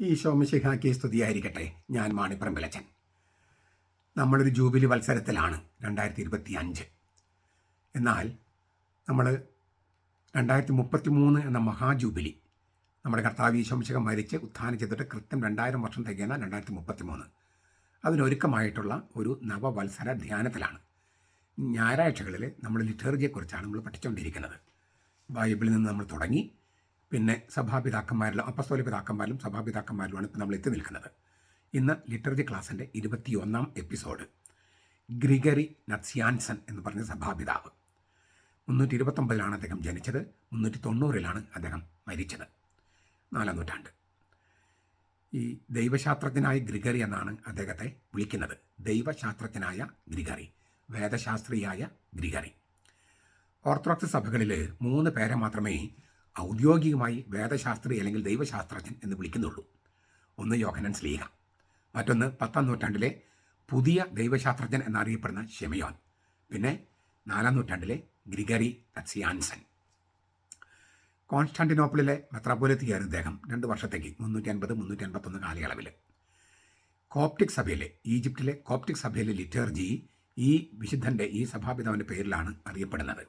ഈ ശോമശിഹാക്കി സ്തുതിയായിരിക്കട്ടെ. ഞാൻ മാണിപ്പറമ്പിലച്ചൻ. നമ്മളൊരു ജൂബിലി മത്സരത്തിലാണ് രണ്ടായിരത്തി ഇരുപത്തി അഞ്ച് എന്നാൽ നമ്മൾ രണ്ടായിരത്തി മുപ്പത്തി മൂന്ന് എന്ന മഹാജൂബിലി നമ്മുടെ കർത്താവ് ഈശോമിശകം മരിച്ച് ഉത്ഥാനം ചെയ്തിട്ട് കൃത്യം രണ്ടായിരം വർഷം തികയുന്ന രണ്ടായിരത്തി മുപ്പത്തി മൂന്ന് അതിനൊരുക്കമായിട്ടുള്ള ഒരു നവവത്സര ധ്യാനത്തിലാണ്. ഞായറാഴ്ചകളിൽ നമ്മൾ ലിറ്റർജിയെക്കുറിച്ചാണ് നമ്മൾ പഠിച്ചുകൊണ്ടിരിക്കുന്നത് ബൈബിളിൽ നിന്ന് നമ്മൾ തുടങ്ങി. പിന്നെ സഭാപിതാക്കന്മാരിലും അപ്പസ്തോല പിതാക്കന്മാരിലും സഭാപിതാക്കന്മാരിലുമാണ് ഇപ്പോൾ നമ്മൾ എത്തി നിൽക്കുന്നത്. ഇന്ന് ലിറ്റററി ക്ലാസ്സിന്റെ ഇരുപത്തിയൊന്നാം എപ്പിസോഡ്. ഗ്രിഗറി നത്സ്യാൻസൺ എന്ന് പറഞ്ഞ സഭാപിതാവ്. മുന്നൂറ്റി ഇരുപത്തൊമ്പതിലാണ് അദ്ദേഹം ജനിച്ചത്. മുന്നൂറ്റി തൊണ്ണൂറിലാണ് അദ്ദേഹം മരിച്ചത്. നാലാം നൂറ്റാണ്ട്. ഈ ദൈവശാസ്ത്രജ്ഞനായ ഗ്രിഗറി എന്നാണ് അദ്ദേഹത്തെ വിളിക്കുന്നത്. ദൈവശാസ്ത്രജ്ഞനായ ഗ്രിഗറി. വേദശാസ്ത്രിയായ ഗ്രിഗറി. ഓർത്തഡോക്സ് സഭകളിൽ മൂന്ന് പേരെ മാത്രമേ ഔദ്യോഗികമായി വേദശാസ്ത്രി അല്ലെങ്കിൽ ദൈവശാസ്ത്രജ്ഞൻ എന്ന് വിളിക്കുന്നുള്ളൂ. ഒന്ന് യോഹനൻ സ്ലീഹ. മറ്റൊന്ന് പത്താം നൂറ്റാണ്ടിലെ പുതിയ ദൈവശാസ്ത്രജ്ഞൻ എന്നറിയപ്പെടുന്ന ഷെമിയോൻ പിന്നെ നാലാം നൂറ്റാണ്ടിലെ ഗ്രിഗറി അറ്റ്സിയാൻസൻ കോൺസ്റ്റാന്റിനോപ്പിളിലെ മെത്രാപോലിത്തിയായിരുന്നു ഇദ്ദേഹം രണ്ട് വർഷത്തേക്ക് മുന്നൂറ്റി അൻപത് മുന്നൂറ്റി അൻപത്തൊന്ന് കാലയളവിൽ കോപ്റ്റിക് സഭയിലെ ഈജിപ്തിലെ കോപ്റ്റിക് സഭയിലെ ലിറ്റർജി ഈ വിശുദ്ധന്റെ ഈ സഭാപിതാവിന്റെ പേരിലാണ് അറിയപ്പെടുന്നത്.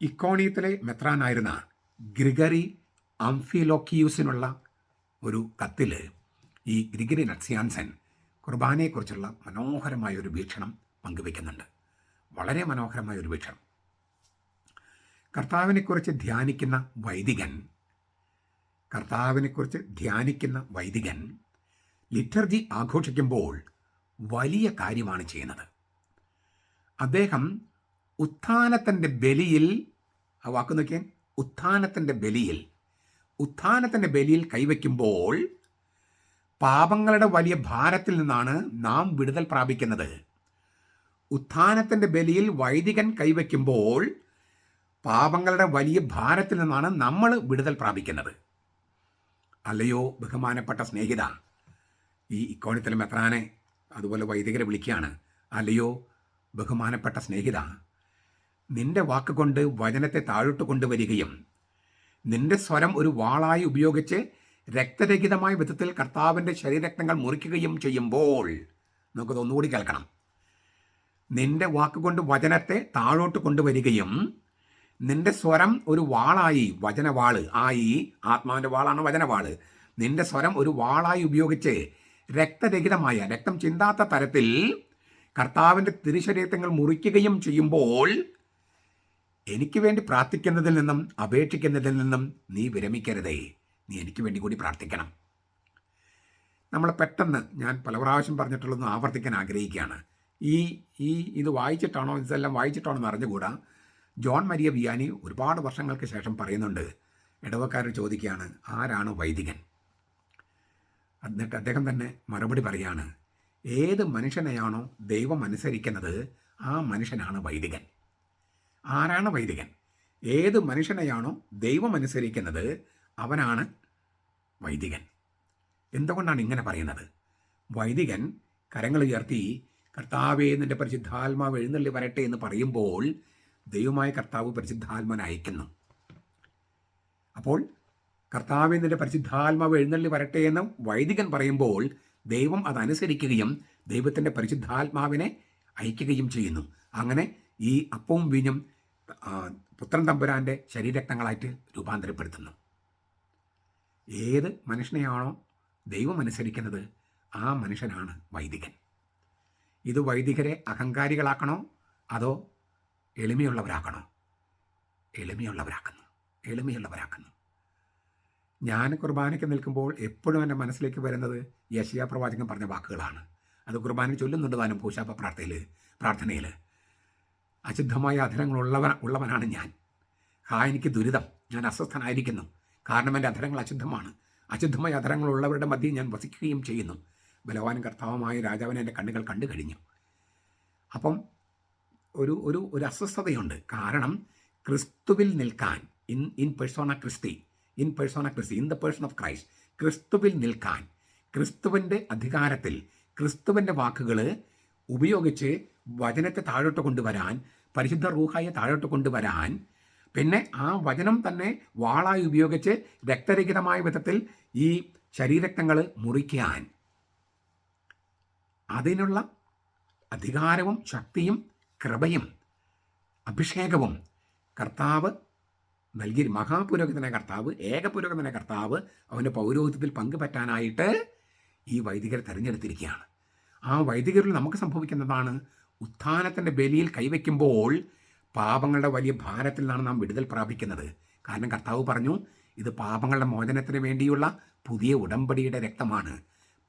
ഇക്കോണിയത്തിലെ മെത്രാനായിരുന്ന ഗ്രിഗറി അംഫിലോക്കിയൂസിനുള്ള ഒരു കത്തിൽ ഈ ഗ്രിഗറി നക്സിയാൻസൻ കുർബാനയെക്കുറിച്ചുള്ള മനോഹരമായ ഒരു വീക്ഷണം പങ്കുവയ്ക്കുന്നുണ്ട്. വളരെ മനോഹരമായ ഒരു വീക്ഷണം. കർത്താവിനെക്കുറിച്ച് ധ്യാനിക്കുന്ന വൈദികൻ കർത്താവിനെക്കുറിച്ച് ധ്യാനിക്കുന്ന വൈദികൻ ലിറ്റർജി ആഘോഷിക്കുമ്പോൾ വലിയ കാര്യമാണ് ചെയ്യുന്നത്. അദ്ദേഹം ഉത്ഥാനത്തിന്റെ ബലിയിൽ ആ വാക്ക് നോക്കിയാൽ ഉത്ഥാനത്തിന്റെ ബലിയിൽ. ഉത്ഥാനത്തിന്റെ ബലിയിൽ കൈവയ്ക്കുമ്പോൾ പാപങ്ങളുടെ വലിയ ഭാരത്തിൽ നിന്നാണ് നാം വിടുതൽ പ്രാപിക്കുന്നത്. ഉത്ഥാനത്തിന്റെ ബലിയിൽ വൈദികൻ കൈവയ്ക്കുമ്പോൾ പാപങ്ങളുടെ വലിയ ഭാരത്തിൽ നിന്നാണ് നമ്മൾ വിടുതൽ പ്രാപിക്കുന്നത്. അല്ലയോ ബഹുമാനപ്പെട്ട സ്നേഹിത ഈ ഇക്കോണത്തിലെ മെത്രാനെ അതുപോലെ വൈദികരെ വിളിക്കുകയാണ്. അല്ലയോ ബഹുമാനപ്പെട്ട സ്നേഹിത നിന്റെ വാക്കുകൊണ്ട് വചനത്തെ താഴോട്ട് കൊണ്ടുവരികയും നിന്റെ സ്വരം ഒരു വാളായി ഉപയോഗിച്ച് രക്തരഹിതമായ വിധത്തിൽ കർത്താവിന്റെ ശരീരരക്തങ്ങൾ മുറിക്കുകയും ചെയ്യുമ്പോൾ നമുക്കത് ഒന്നുകൂടി കേൾക്കണം. നിന്റെ വാക്കുകൊണ്ട് വചനത്തെ താഴോട്ട് കൊണ്ടുവരികയും നിന്റെ സ്വരം ഒരു വാളായി വചനവാൾ ആയി ആത്മാവിന്റെ വാളാണ് വചനവാൾ. നിന്റെ സ്വരം ഒരു വാളായി ഉപയോഗിച്ച് രക്തരഹിതമായ രക്തം ചിന്താത്ത തരത്തിൽ കർത്താവിന്റെ തിരുശരീരത്തങ്ങൾ മുറിക്കുകയും ചെയ്യുമ്പോൾ എനിക്ക് വേണ്ടി പ്രാർത്ഥിക്കുന്നതിൽ നിന്നും അപേക്ഷിക്കുന്നതിൽ നിന്നും നീ വിരമിക്കരുതേ. നീ എനിക്ക് വേണ്ടി കൂടി പ്രാർത്ഥിക്കണം. നമ്മൾ പെട്ടെന്ന് ഞാൻ പല പ്രാവശ്യം പറഞ്ഞിട്ടുള്ളതൊന്ന് ആവർത്തിക്കാൻ ആഗ്രഹിക്കുകയാണ്. ഈ ഈ ഇത് വായിച്ചിട്ടാണോ ഇതെല്ലാം വായിച്ചിട്ടാണോ എന്ന് അറിഞ്ഞുകൂടാ. ജോൺ മരിയ വിയാനി ഒരുപാട് വർഷങ്ങൾക്ക് ശേഷം പറയുന്നുണ്ട്. ഇടവക്കാരൻ ചോദിക്കുകയാണ് ആരാണ് വൈദികൻ? എന്നിട്ട് അദ്ദേഹം തന്നെ മറുപടി പറയാണ് ഏത് മനുഷ്യനെയാണോ ദൈവം അനുസരിക്കുന്നത് ആ മനുഷ്യനാണ് വൈദികൻ. ആരാണ് വൈദികൻ? ഏത് മനുഷ്യനെയാണോ ദൈവം അനുസരിക്കുന്നത് അവനാണ് വൈദികൻ. എന്തുകൊണ്ടാണ് ഇങ്ങനെ പറയുന്നത്? വൈദികൻ കരങ്ങൾ ഉയർത്തി കർത്താവേ നിന്റെ പരിശുദ്ധാത്മാവ് എഴുന്നള്ളി വരട്ടെ എന്ന് പറയുമ്പോൾ ദൈവമായ കർത്താവ് പരിശുദ്ധാത്മാവിനെ അയക്കുന്നു. അപ്പോൾ കർത്താവെ നിന്റെ പരിശുദ്ധാത്മാവ് എഴുന്നള്ളി വരട്ടെ എന്ന് വൈദികൻ പറയുമ്പോൾ ദൈവം അതനുസരിക്കുകയും ദൈവത്തിന്റെ പരിശുദ്ധാത്മാവിനെ അയക്കുകയും ചെയ്യുന്നു. അങ്ങനെ ഈ അപ്പവും വീഞ്ഞും പുത്രൻ തമ്പുരാന്റെ ശരീരക്തങ്ങളായിട്ട് രൂപാന്തരപ്പെടുത്തുന്നു. ഏത് മനുഷ്യനെയാണോ ദൈവം അനുസരിക്കുന്നത് ആ മനുഷ്യനാണ് വൈദികൻ. ഇത് വൈദികരെ അഹങ്കാരികളാക്കണോ അതോ എളിമയുള്ളവരാക്കണോ? എളിമയുള്ളവരാക്കുന്നു എളിമയുള്ളവരാക്കുന്നു. ഞാൻ കുർബാനയ്ക്ക് നിൽക്കുമ്പോൾ എപ്പോഴും എന്റെ മനസ്സിലേക്ക് വരുന്നത് യശയാ പ്രവാചകൻ പറഞ്ഞ വാക്കുകളാണ്. അത് കുർബാന ചൊല്ലുന്നുണ്ട് താനും പൂശാപ്പ പ്രാർത്ഥനയിൽ പ്രാർത്ഥനയിൽ. അശുദ്ധമായ അധരങ്ങളുള്ളവൻ ഉള്ളവനാണ് ഞാൻ. ഹാ എനിക്ക് ദുരിതം. ഞാൻ അസ്വസ്ഥനായിരിക്കുന്നു. കാരണം എന്റെ അധരങ്ങൾ അശുദ്ധമാണ്. അശുദ്ധമായ അധരങ്ങളുള്ളവരുടെ മധ്യം ഞാൻ വസിക്കുകയും ചെയ്യുന്നു. ബലവാനും കർത്താവുമായ രാജാവിനെ എന്റെ കണ്ണുകൾ കണ്ടു കഴിഞ്ഞു. അപ്പം ഒരു ഒരു ഒരു അസ്വസ്ഥതയുണ്ട്. കാരണം ക്രിസ്തുവിൽ നിൽക്കാൻ ഇൻ ഇൻ പേഴ്സോണ ക്രിസ്തി ഇൻ പേഴ്സോണ ക്രിസ്തി in the person of Christ ക്രിസ്തുവിൽ നിൽക്കാൻ ക്രിസ്തുവിന്റെ അധികാരത്തിൽ ക്രിസ്തുവിന്റെ വാക്കുകൾ ഉപയോഗിച്ച് വചനത്തെ താഴോട്ട് കൊണ്ടുവരാൻ പരിശുദ്ധ റൂഹായെ താഴോട്ട് കൊണ്ടുവരാൻ പിന്നെ ആ വചനം തന്നെ വാളായി ഉപയോഗിച്ച് രക്തരഹിതമായ വിധത്തിൽ ഈ ശരീരക്തങ്ങൾ മുറിക്കാൻ. അതിനുള്ള അധികാരവും ശക്തിയും കൃപയും അഭിഷേകവും കർത്താവ് നൽകി മഹാപുരോഹിതനെ കർത്താവ് ഏകപുരോഹിതനെ കർത്താവ് അവന്റെ പൗരോഹിത്യത്തിൽ പങ്കുപറ്റാനായിട്ട് ഈ വൈദികരെ തിരഞ്ഞെടുത്തിരിക്കുകയാണ്. ആ വൈദികരിൽ നമുക്ക് സംഭവിക്കുന്നതാണ് ഉത്ഥാനത്തിന്റെ ബലിയിൽ കൈവയ്ക്കുമ്പോൾ പാപങ്ങളുടെ വലിയ ഭാരത്തിൽ നിന്നാണ് നാം വിടുതൽ പ്രാപിക്കുന്നത്. കാരണം കർത്താവ് പറഞ്ഞു ഇത് പാപങ്ങളുടെ മോചനത്തിന് വേണ്ടിയുള്ള പുതിയ ഉടമ്പടിയുടെ രക്തമാണ്.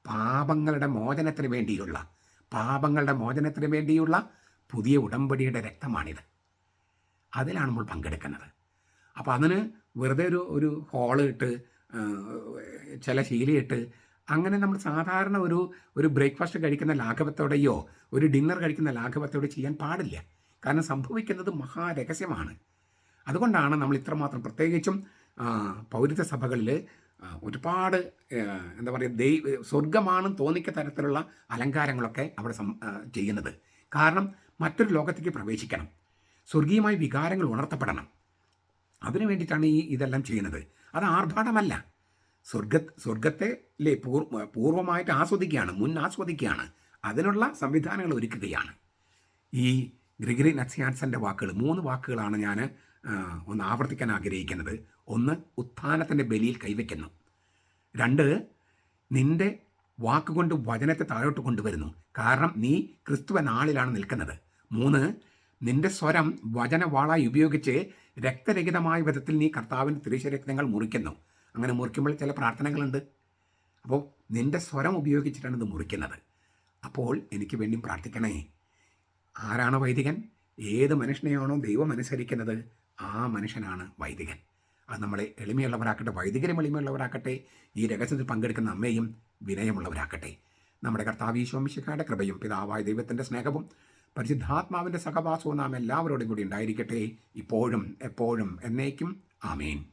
പാപങ്ങളുടെ മോചനത്തിന് വേണ്ടിയുള്ള പാപങ്ങളുടെ മോചനത്തിന് വേണ്ടിയുള്ള പുതിയ ഉടമ്പടിയുടെ രക്തമാണിത്. അതിലാണ് നമ്മൾ പങ്കെടുക്കുന്നത്. അപ്പോൾ അതിന് വെറുതെ ഒരു ഒരു ഹോൾ ഇട്ട് ചില ശീലയിട്ട് അങ്ങനെ നമ്മൾ സാധാരണ ഒരു ഒരു ബ്രേക്ക്ഫാസ്റ്റ് കഴിക്കുന്ന ലാഘവത്തോടെയോ ഒരു ഡിന്നർ കഴിക്കുന്ന ലാഘവത്തോടെ ചെയ്യാൻ പാടില്ല. കാരണം സംഭവിക്കുന്നത് മഹാരഹസ്യമാണ്. അതുകൊണ്ടാണ് നമ്മൾ ഇത്രമാത്രം പ്രത്യേകിച്ചും പൗരത്വ സഭകളിൽ ഒരുപാട് എന്താ പറയുക ദൈവ സ്വർഗമാണെന്ന് തോന്നിക്ക തരത്തിലുള്ള അലങ്കാരങ്ങളൊക്കെ അവിടെ ചെയ്യുന്നത്. കാരണം മറ്റൊരു ലോകത്തേക്ക് പ്രവേശിക്കണം. സ്വർഗീയമായ വികാരങ്ങൾ ഉണർത്തപ്പെടണം. അതിനു വേണ്ടിയിട്ടാണ് ഈ ഇതെല്ലാം ചെയ്യുന്നത്. അത് ആർഭാടമല്ല. സ്വർഗ സ്വർഗത്തെ അല്ലേ പൂർവ പൂർവമായിട്ട് ആസ്വദിക്കുകയാണ് മുൻ ആസ്വദിക്കുകയാണ്. അതിനുള്ള സംവിധാനങ്ങൾ ഒരുക്കുകയാണ്. ഈ ഗ്രിഗറി നക്സിയാൻസന്റെ വാക്കുകൾ മൂന്ന് വാക്കുകളാണ് ഞാൻ ഒന്ന് ആവർത്തിക്കാൻ ആഗ്രഹിക്കുന്നത്. ഒന്ന് ഉത്ഥാനത്തിന്റെ ബലിയിൽ കൈവയ്ക്കുന്നു. രണ്ട് നിന്റെ വാക്കുകൊണ്ട് വചനത്തെ താഴോട്ട് കൊണ്ടുവരുന്നു. കാരണം നീ ക്രിസ്തുവൻ ആളിലാണ് നിൽക്കുന്നത്. മൂന്ന് നിന്റെ സ്വരം വചനവാളായി ഉപയോഗിച്ച് രക്തരഹിതമായ വിധത്തിൽ നീ കർത്താവിന്റെ തിരുശരക്തങ്ങൾ മുറിക്കുന്നു. അങ്ങനെ മുറിക്കുമ്പോൾ ചില പ്രാർത്ഥനകളുണ്ട്. അപ്പോൾ നിന്റെ സ്വരം ഉപയോഗിച്ചിട്ടാണ് ഇത് മുറിക്കുന്നത്. അപ്പോൾ എനിക്ക് വേണ്ടി പ്രാർത്ഥിക്കണേ. ആരാണ് വൈദികൻ? ഏത് മനുഷ്യനെയാണോ ദൈവം അനുസരിക്കുന്നത് ആ മനുഷ്യനാണ് വൈദികൻ. അത് നമ്മളെ എളിമയുള്ളവരാക്കട്ടെ വൈദികരും എളിമയുള്ളവരാക്കട്ടെ ഈ രഹസ്യത്തിൽ പങ്കെടുക്കുന്ന അമ്മയും വിനയമുള്ളവരാക്കട്ടെ. നമ്മുടെ കർത്താവ് ഈശോമിശിക്കാരുടെ കൃപയും പിതാവായ ദൈവത്തിന്റെ സ്നേഹവും പരിശുദ്ധാത്മാവിന്റെ സഹവാസവും നാം എല്ലാവരോടും കൂടി ഉണ്ടായിരിക്കട്ടെ. ഇപ്പോഴും എപ്പോഴും എന്നേക്കും. ആമേൻ.